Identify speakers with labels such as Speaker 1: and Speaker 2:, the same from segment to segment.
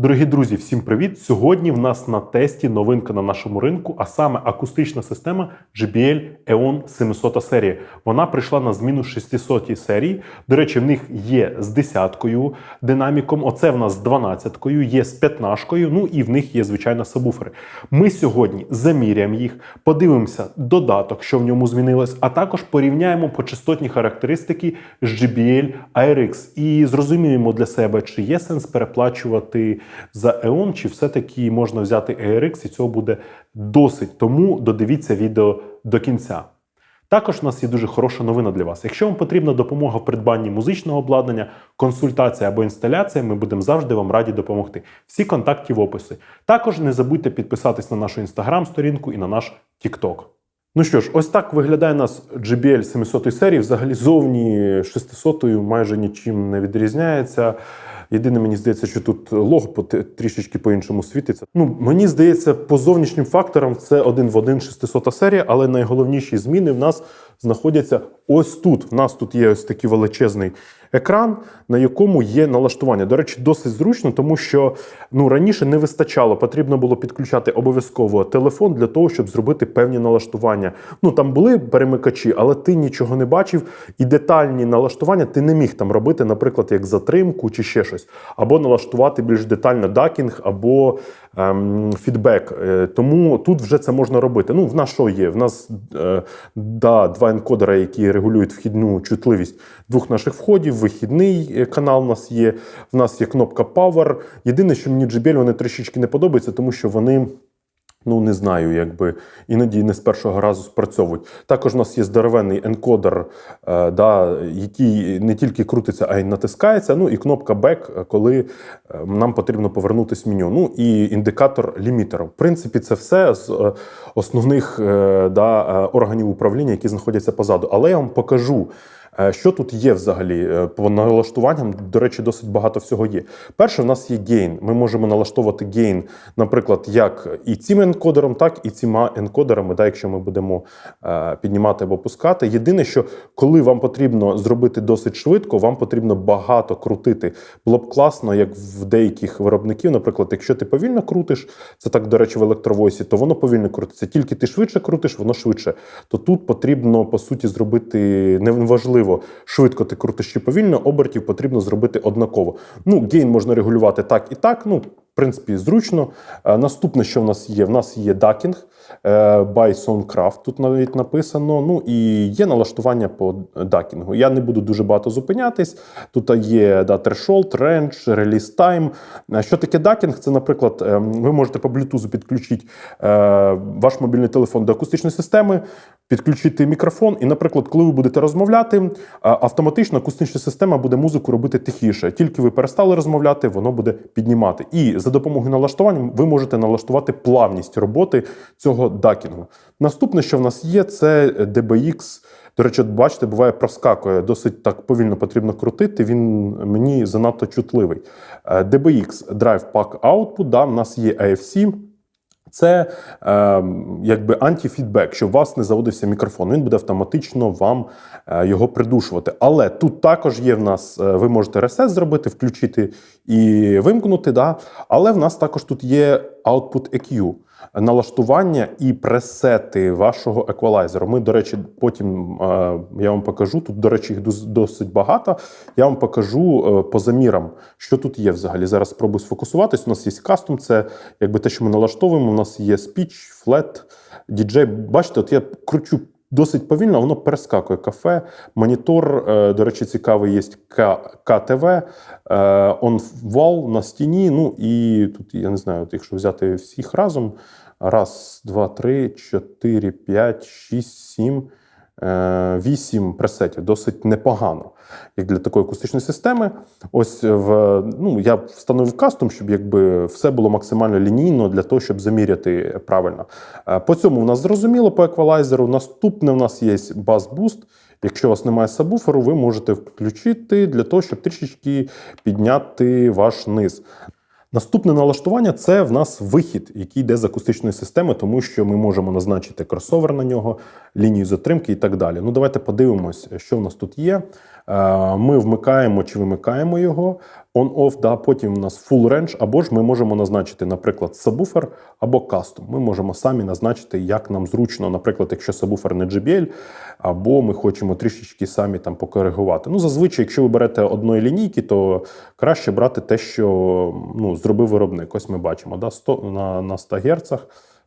Speaker 1: Дорогі друзі, всім привіт! Сьогодні в нас на тесті новинка на нашому ринку, а саме акустична система JBL EON 700 серії. Вона прийшла на зміну 600 серії. До речі, в них є з десяткою динаміком. Оце в нас з 12 є з 15 ну і в них є звичайно сабвуфери. Ми сьогодні заміряємо їх, подивимося додаток, що в ньому змінилось, а також порівняємо почастотні характеристики з JBL ARX і зрозуміємо для себе, чи є сенс переплачувати за EON, чи все-таки можна взяти ARX, і цього буде досить. Тому додивіться відео до кінця. Також у нас є дуже хороша новина для вас. Якщо вам потрібна допомога в придбанні музичного обладнання, консультація або інсталяція, ми будемо завжди вам раді допомогти. Всі контакти в описі. Також не забудьте підписатись на нашу інстаграм-сторінку і на наш TikTok. Ну що ж, ось так виглядає нас JBL 700 серії. Взагалі зовні 600 майже нічим не відрізняється. Єдине, мені здається, що тут лого трішечки по-іншому світиться. Ну, мені здається, по зовнішнім факторам це один в один 600 серія, але найголовніші зміни в нас знаходяться ось тут. В нас тут є ось такий величезний екран, на якому є налаштування. До речі, досить зручно, тому що ну раніше не вистачало. Потрібно було підключати обов'язково телефон для того, щоб зробити певні налаштування. Ну там були перемикачі, але ти нічого не бачив, і детальні налаштування ти не міг там робити, наприклад, як затримку чи ще щось, або налаштувати більш детально дакінг, або фідбек. Е, Тому тут вже це можна робити. Ну, в нас що є? В нас е, да, два енкодера, які регулюють вхідну чутливість двох наших входів. Вихідний е, канал у нас є. В нас є кнопка Power. Єдине, що мені JBL вони трішечки не подобаються, тому що вони. Ну, не знаю, якби іноді не з першого разу спрацьовують. Також у нас є здоровенний енкодер, е, да, який не тільки крутиться, а й натискається. Ну і кнопка Back, коли е, нам потрібно повернутися в меню. Ну і індикатор лімітера. В принципі, це все з е, основних е, да, е, органів управління, які знаходяться позаду. Але я вам покажу. Е, Що тут є взагалі Е, по налаштуванням? До речі, досить багато всього є. Перше, в нас є гейн. Ми можемо налаштовувати гейн, наприклад, як і цим енкодером, так і цими енкодерами, да, якщо ми будемо е, піднімати або пускати. Єдине, що коли вам потрібно зробити досить швидко, вам потрібно багато крутити. Було б класно, як в деяких виробників, наприклад, якщо ти повільно крутиш, це так, до речі, в електровойсі, то воно повільно крутиться. Тільки ти швидше крутиш, воно швидше. То тут потрібно по суті зробити неважливо, швидко ти крутиш чи повільно, обертів потрібно зробити однаково. Ну, гейн можна регулювати так і так. Ну, в принципі, зручно. Е, Наступне, що в нас є, в нас є дакінг е, by Soundcraft, тут навіть написано. Ну і є налаштування по дакінгу. Я не буду дуже багато зупинятись. Тут є да, threshold, range, release time. Е, Що таке дакінг? Це, наприклад, е, ви можете по Bluetooth підключити ваш мобільний телефон до акустичної системи, підключити мікрофон, і, наприклад, коли ви будете розмовляти, е, автоматично акустична система буде музику робити тихіше. Тільки ви перестали розмовляти, воно буде піднімати. І за допомогою налаштувань ви можете налаштувати плавність роботи цього дакінгу. Наступне, що в нас є, це DBX. До речі, бачите, буває проскакує. Досить так повільно потрібно крутити. Він мені занадто чутливий. Е, DBX Drive Pack Output, да, в нас є AFC. Це е, якби антіфідбек, щоб у вас не заводився мікрофон. Він буде автоматично вам е, його придушувати. Але тут також є в нас, е, ви можете ресет зробити, включити і вимкнути. Да? Але в нас також тут є Output EQ, налаштування і пресети вашого еквалайзеру. Ми, до речі, потім е, я вам покажу. Тут, до речі, їх досить багато. Я вам покажу е, по замірам, що тут є взагалі. Зараз спробую сфокусуватись. У нас є кастом, це якби те, що ми налаштовуємо. У нас є спіч, флет, діджей. Бачите, от я кручу. Досить повільно, воно перескакує кафе, монітор. е, До речі, цікавий є КТВ, е, он-вал на стіні. Ну і тут я не знаю, от якщо взяти всіх разом: раз, два, три, чотири, п'ять, шість, сім. Е, Вісім пресетів досить непогано, як для такої акустичної системи. Ось в ну я встановив кастом, щоб якби все було максимально лінійно для того, щоб заміряти правильно. Е, По цьому в нас зрозуміло по еквалайзеру. Наступне в нас є бас-буст. Якщо у вас немає сабвуферу, ви можете включити для того, щоб трішечки підняти ваш низ. Наступне налаштування це в нас вихід, який йде з акустичної системи, тому що ми можемо назначити кросовер на нього, лінію затримки і так далі. Ну, давайте подивимось, що в нас тут є. Е, Ми вмикаємо чи вимикаємо його on-off, да, потім у нас full range, або ж ми можемо назначити, наприклад, сабвуфер або кастом. Ми можемо самі назначити, як нам зручно, наприклад, якщо сабвуфер не JBL, або ми хочемо трішечки самі там покоригувати. Ну, зазвичай, якщо ви берете одної лінійки, то краще брати те, що ну, зробив виробник. Ось ми бачимо да, 100, на, на 100 Гц.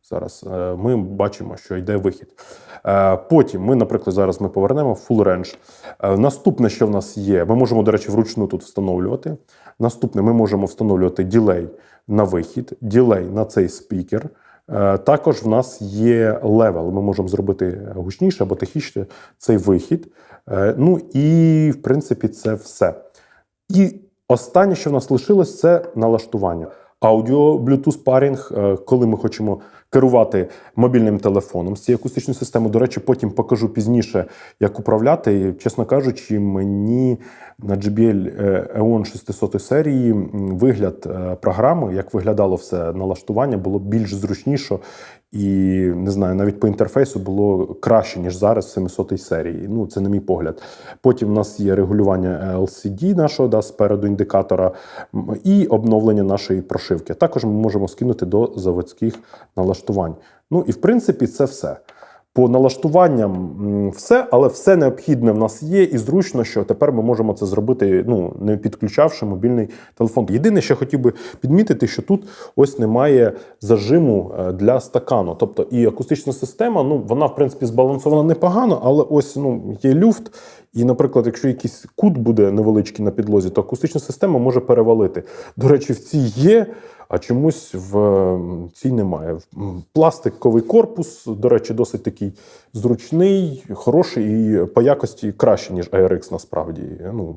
Speaker 1: Зараз е, ми бачимо, що йде вихід. Е, Потім ми, наприклад, зараз ми повернемо full range. Е, Наступне, що в нас є, ми можемо, до речі, вручну тут встановлювати. Наступне, ми можемо встановлювати ділей на вихід, ділей на цей спікер. Також в нас є левел. Ми можемо зробити гучніше або тихіше цей вихід. Ну і в принципі це все. І останнє, що в нас лишилось, це налаштування. Аудіо Bluetooth парінг, коли ми хочемо керувати мобільним телефоном з цією акустичною системою. До речі, потім покажу пізніше, як управляти. І, чесно кажучи, мені на JBL е, EON 600 серії вигляд е, програми, як виглядало все налаштування, було більш зручніше і не знаю, навіть по інтерфейсу було краще, ніж зараз в 700 серії. Ну, це на мій погляд. Потім в нас є регулювання LCD нашого да, спереду індикатора і обновлення нашої прошивки. Також ми можемо скинути до заводських налаштувань. Ну і в принципі, це все. По налаштуванням все, але все необхідне в нас є, і зручно, що тепер ми можемо це зробити, ну не підключавши мобільний телефон. Єдине, що хотів би підмітити, що тут ось немає зажиму е, для стакану. Тобто і акустична система, ну вона в принципі збалансована непогано, але ось ну є люфт. І, наприклад, якщо якийсь кут буде невеличкий на підлозі, то акустична система може перевалити. До речі, в цій є, а чомусь в цій немає. Пластиковий корпус, до речі, досить такий зручний, хороший і по якості краще, ніж ARX насправді. Ну,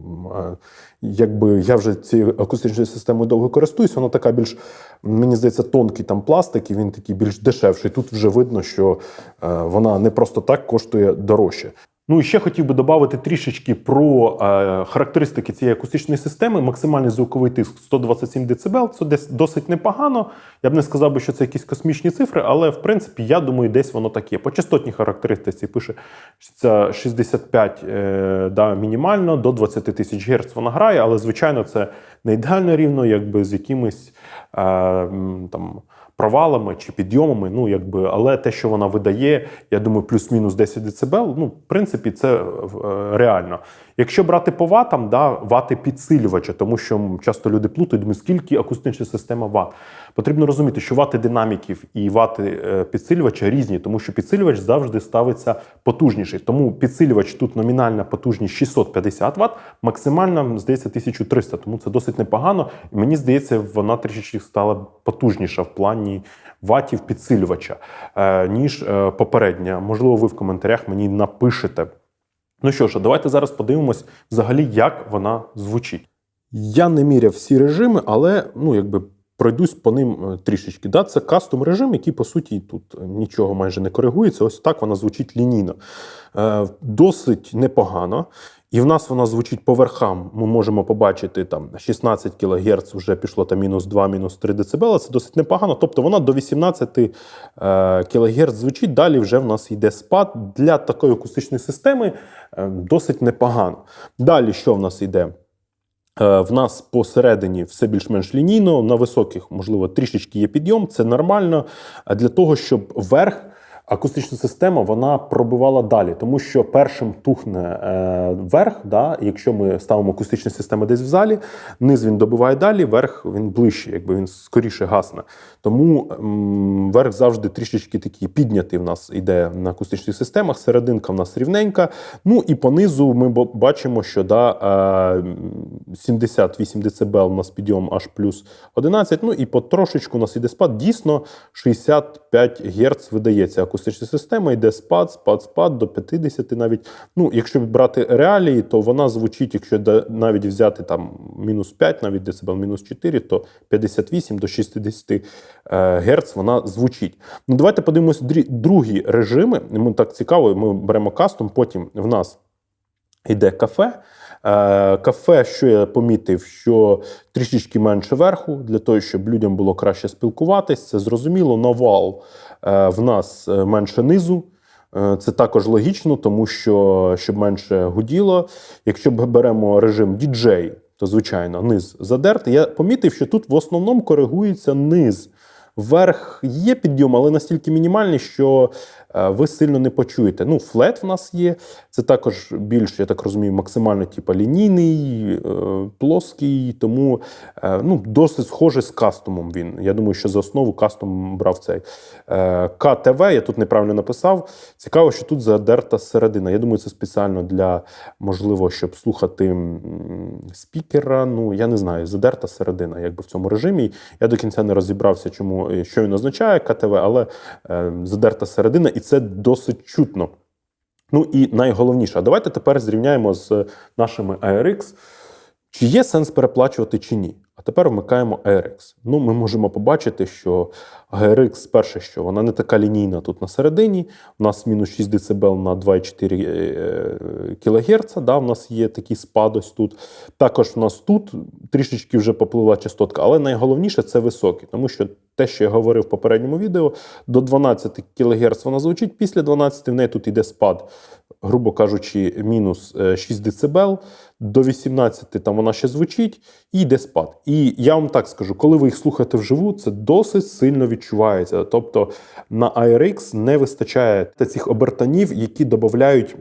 Speaker 1: якби я вже цією акустичною системою довго користуюсь, вона така більш, мені здається, тонкий там пластик, і він такий більш дешевший. Тут вже видно, що е, вона не просто так коштує дорожче. Ну і ще хотів би додати трішечки про е, характеристики цієї акустичної системи. Максимальний звуковий тиск 127 дБ. Це десь досить непогано. Я б не сказав би, що це якісь космічні цифри, але в принципі я думаю, десь воно таке. По частотній характеристиці пише це 65 е, да, мінімально до 20 тисяч Гц вона грає, але звичайно це не ідеально рівно, якби з якимись е, там провалами чи підйомами. Ну якби, але те, що вона видає, я думаю, плюс-мінус 10 дБ, ну, в принципі, це е, реально. Якщо брати по ватам, да, вати підсилювача, тому що часто люди плутають, думають, скільки акустична система ват. Потрібно розуміти, що вати динаміків і вати е, підсилювача різні, тому що підсилювач завжди ставиться потужніший. Тому підсилювач тут номінальна потужність 650 Вт, максимальна, здається, 1300, тому це досить непогано. І мені здається, вона трішечки стала потужніша в плані ватів підсилювача, е, ніж е, попередня. Можливо, ви в коментарях мені напишете. Ну що ж, давайте зараз подивимось взагалі, як вона звучить. Я не міряв всі режими, але ну, якби пройдусь по ним е, трішечки. Да, це кастом режим, який по суті тут нічого майже не коригується. Ось так вона звучить лінійно. Досить непогано. І в нас вона звучить по верхам. Ми можемо побачити там 16 кГц вже пішло там мінус 2, мінус 3 дБ. Це досить непогано. Тобто вона до 18 е, кГц звучить. Далі вже в нас йде спад для такої акустичної системи е, досить непогано. Далі що в нас йде? Е, В нас посередині все більш-менш лінійно, на високих, можливо, трішечки є підйом, це нормально. Для того, щоб верх, акустична система вона пробивала далі, тому що першим тухне е, верх, да, якщо ми ставимо акустичну систему десь в залі, низ він добиває далі, верх він ближче, якби він скоріше гасне. Тому м, верх завжди трішечки такий піднятий в нас йде на акустичних системах, серединка в нас рівненька. Ну і понизу ми бачимо, що да, е, 78 дБ у нас підйом аж плюс 11, ну і потрошечку у нас йде спад. Дійсно, 65 Гц видається акустична система, йде спад, спад, спад до 50 навіть. Ну, якщо брати реалії, то вона звучить, якщо навіть взяти там мінус 5, навіть децибел мінус 4, то 58 до 60 е, Гц вона звучить. Ну, давайте подивимося другі режими. Ми так цікаво, ми беремо кастом, потім в нас йде кафе. Е, Кафе, що я помітив, що трішечки менше верху, для того, щоб людям було краще спілкуватись, це зрозуміло. Навал е, в нас е, менше низу. Це також логічно, тому що щоб менше гуділо. Якщо б беремо режим DJ, то звичайно низ задертий. Я помітив, що тут в основному коригується низ. Вверх є підйом, але настільки мінімальний, що ви сильно не почуєте. Ну, флет в нас є. Це також більш, я так розумію, максимально типу, лінійний, е, плоский, тому е, ну, досить схожий з кастомом він. Я думаю, що за основу кастом брав цей. Е, КТВ, я тут неправильно написав. Цікаво, що тут задерта середина. Я думаю, це спеціально для, можливо, щоб слухати спікера. Ну, я не знаю, задерта середина, якби в цьому режимі. Я до кінця не розібрався, чому е, що він означає КТВ, але е, задерта середина, і це досить чутно. Ну і найголовніше, давайте тепер зрівняємо з нашими ARX. Чи є сенс переплачувати чи ні? А тепер вмикаємо ARX. Ну, ми можемо побачити, що ARX, перше, що вона не така лінійна тут на середині. У нас мінус 6 дБ на 2,4 кГц. Да, у нас є такий спад ось тут. Також у нас тут трішечки вже попливла частотка, але найголовніше це високий, тому що те, що я говорив в попередньому відео, до 12 кГц вона звучить, після 12 в неї тут йде спад, грубо кажучи, мінус е, 6 дБ, до 18 там вона ще звучить, і йде спад. І я вам так скажу, коли ви їх слухаєте вживу, це досить сильно відчувається. Тобто на ARX не вистачає цих обертанів, які додають.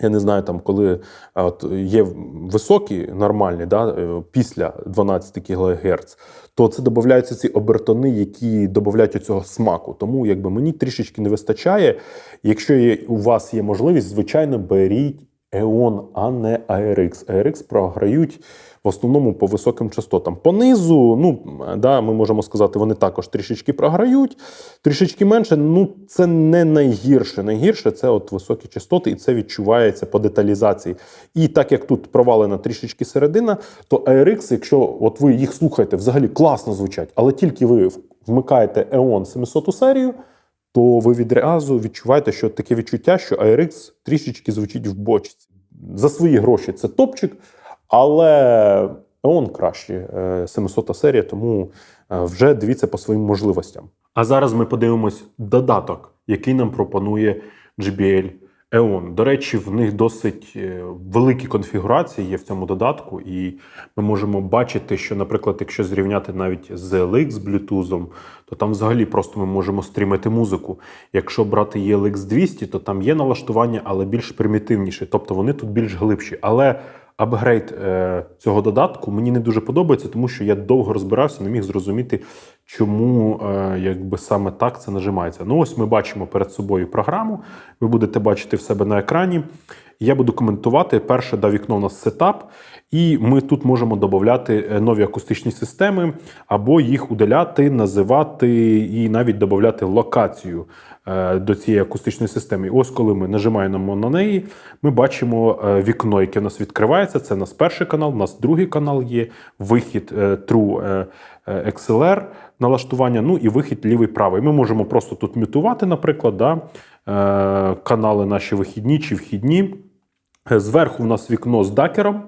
Speaker 1: Я не знаю, там, коли от, є високі, нормальні, да, е, після 12 кГц, то це додаються ці обертони, які додають оцього смаку. Тому якби мені трішечки не вистачає. Якщо є, у вас є можливість, звичайно, беріть EON, а не ARX. ARX програють в основному по високим частотам. Понизу, ну да, ми можемо сказати, вони також трішечки програють, трішечки менше. Ну це не найгірше. Найгірше це от високі частоти, і це відчувається по деталізації. І так як тут провалена трішечки середина, то ARX, якщо от ви їх слухаєте, взагалі класно звучать, але тільки ви вмикаєте EON 700 серію. То ви відразу відчуваєте, що таке відчуття, що ARX трішечки звучить в бочці. За свої гроші це топчик, але он краще, е, 700 серія, тому е, вже дивіться по своїм можливостям. А зараз ми подивимось додаток, який нам пропонує JBL EON. До речі, в них досить е, великі конфігурації є в цьому додатку, і ми можемо бачити, що, наприклад, якщо зрівняти навіть з LX з Bluetooth, то там взагалі просто ми можемо стрімити музику. Якщо брати ELX 200, то там є налаштування, але більш примітивніші, тобто вони тут більш глибші. Але апгрейд е, цього додатку мені не дуже подобається, тому що я довго розбирався, не міг зрозуміти, чому е, якби саме так це нажимається. Ну, ось ми бачимо перед собою програму. Ви будете бачити в себе на екрані. Я буду коментувати. Перше да, вікно у нас сетап, і ми тут можемо додати е, нові акустичні системи, або їх удаляти, називати і навіть додати локацію е, до цієї акустичної системи. І ось коли ми нажимаємо на неї, ми бачимо вікно, яке у нас відкривається. Це у нас перший канал, у нас другий канал є, вихід True XLR налаштування, ну і вихід лівий правий. Ми можемо просто тут мютувати, наприклад, да, е, канали наші вихідні чи вхідні. Е, Зверху в нас вікно з дакером.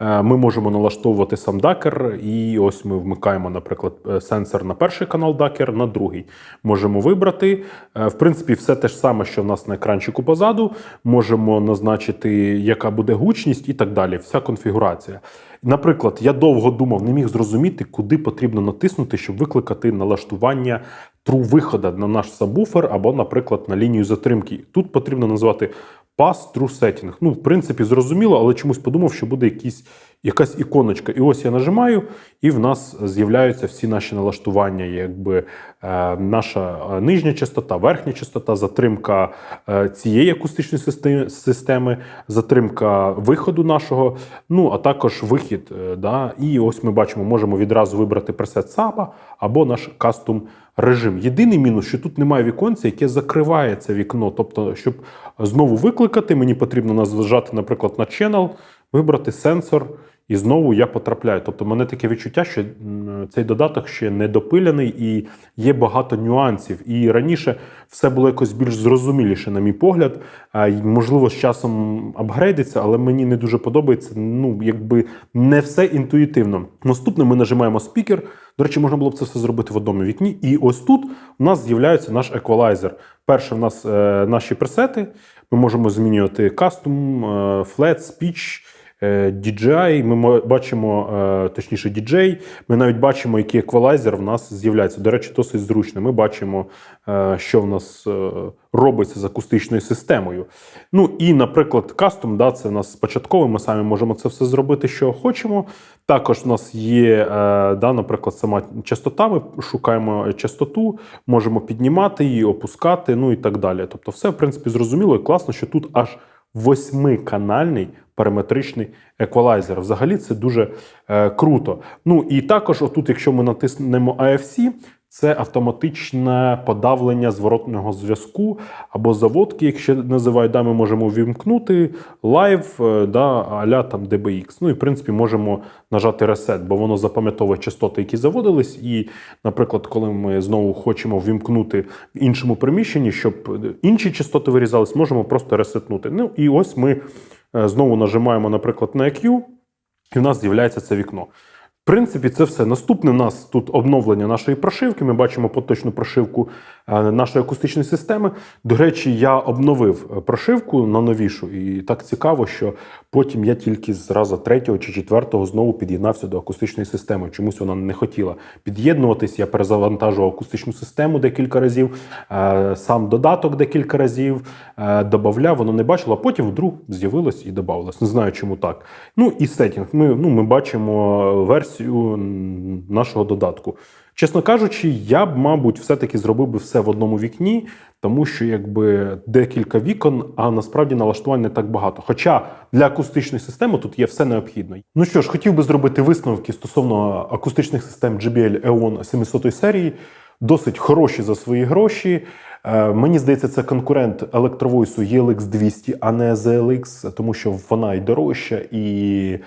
Speaker 1: Е, Ми можемо налаштовувати сам дакер, і ось ми вмикаємо, наприклад, е, сенсор на перший канал дакер, на другий. Можемо вибрати. Е, В принципі, все те ж саме, що в нас на екранчику позаду. Можемо назначити, яка буде гучність і так далі. Вся конфігурація. Наприклад, я довго думав, не міг зрозуміти, куди потрібно натиснути, щоб викликати налаштування true виходу на наш сабвуфер або, наприклад, на лінію затримки. Тут потрібно назвати Pass True Setting. Ну, в принципі, зрозуміло, але чомусь подумав, що буде якісь, якась іконочка. І ось я нажимаю, і в нас з'являються всі наші налаштування, якби е, наша е, нижня частота, верхня частота, затримка е, цієї акустичної системи, затримка виходу нашого, ну а також вихід. Да, і ось ми бачимо, можемо відразу вибрати пресет SAPA або наш кастом режим. Єдиний мінус, що тут немає віконця, яке закриває це вікно. Тобто, щоб знову викликати, мені потрібно нажати, наприклад, на channel, вибрати сенсор І знову я потрапляю. Тобто, мене таке відчуття, що цей додаток ще не допилений і є багато нюансів. І раніше все було якось більш зрозуміліше, на мій погляд. Можливо, з часом апгрейдиться, але мені не дуже подобається. Ну, якби не все інтуїтивно. Наступне ми нажимаємо спікер. До речі, можна було б це все зробити в одному вікні. І ось тут у нас з'являється наш еквалайзер. Перше, в нас е, наші пресети. Ми можемо змінювати кастом, е, флет, спіч. Е, DJI, ми бачимо, е, точніше, DJ, ми навіть бачимо, який еквалайзер в нас з'являється. До речі, досить зручно. Ми бачимо, е, що в нас е, робиться з акустичною системою. Ну і, наприклад, кастом, да, це в нас спочатково, ми самі можемо це все зробити, що хочемо. Також у нас є, е, да, наприклад, сама частота. Ми шукаємо частоту, можемо піднімати її, опускати, ну і так далі. Тобто, все в принципі зрозуміло і класно, що тут аж восьмиканальний параметричний еквалайзер. Взагалі це дуже е, круто. Ну і також, отут, якщо ми натиснемо AFC, це автоматичне подавлення зворотного зв'язку або заводки, якщо називають, да, ми можемо ввімкнути лайв, е, да, а-ля там DBX. Ну і в принципі можемо нажати reset, бо воно запам'ятовує частоти, які заводились. І, наприклад, коли ми знову хочемо ввімкнути в іншому приміщенні, щоб інші частоти вирізались, можемо просто ресетнути. Ну і ось ми знову нажимаємо, наприклад, на EQ, і в нас з'являється це вікно. Принципі, це все. Наступне у нас тут обновлення нашої прошивки. Ми бачимо поточну прошивку е, нашої акустичної системи. До речі, я обновив е, прошивку на новішу, і так цікаво, що потім я тільки з раза третього чи четвертого знову під'єднався до акустичної системи. Чомусь вона не хотіла під'єднуватись. Я перезавантажував акустичну систему декілька разів, е, сам додаток декілька разів додавав, воно не бачило, а потім вдруг з'явилось і додавалось. Не знаю, чому так. Ну і сеттінг. Ми, ну, ми бачимо версію м, нашого додатку. Чесно кажучи, я б, мабуть, все-таки зробив би все в одному вікні, тому що якби декілька вікон, а насправді налаштувань не так багато. Хоча для акустичної системи тут є все необхідно. Ну що ж, хотів би зробити висновки стосовно акустичних систем JBL EON 700 серії. Досить хороші за свої гроші. Е, Мені здається, це конкурент електровойсу ELX 200, а не ZLX, тому що вона і дорожча, і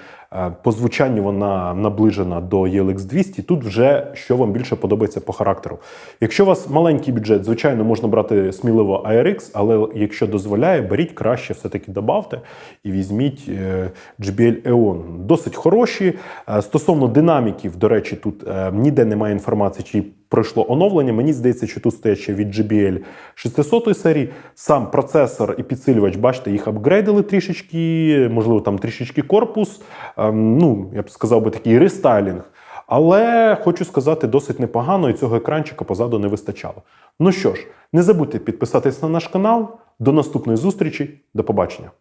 Speaker 1: по звучанню вона наближена до ELX 200. Тут вже що вам більше подобається по характеру. Якщо у вас маленький бюджет, звичайно, можна брати сміливо ARX, але якщо дозволяє, беріть краще, все-таки добавте і візьміть е, JBL EON. Досить хороші. Е, Стосовно динаміків, до речі, тут е, ніде немає інформації, чи пройшло оновлення. Мені здається, що тут стоять ще від JBL 600 серії. Сам процесор і підсилювач, бачите, їх апгрейдили трішечки, можливо, там трішечки корпус. Ем, Ну, я б сказав би такий рестайлінг. Але хочу сказати, досить непогано, і цього екранчика позаду не вистачало. Ну що ж, не забудьте підписатись на наш канал. До наступної зустрічі, до побачення.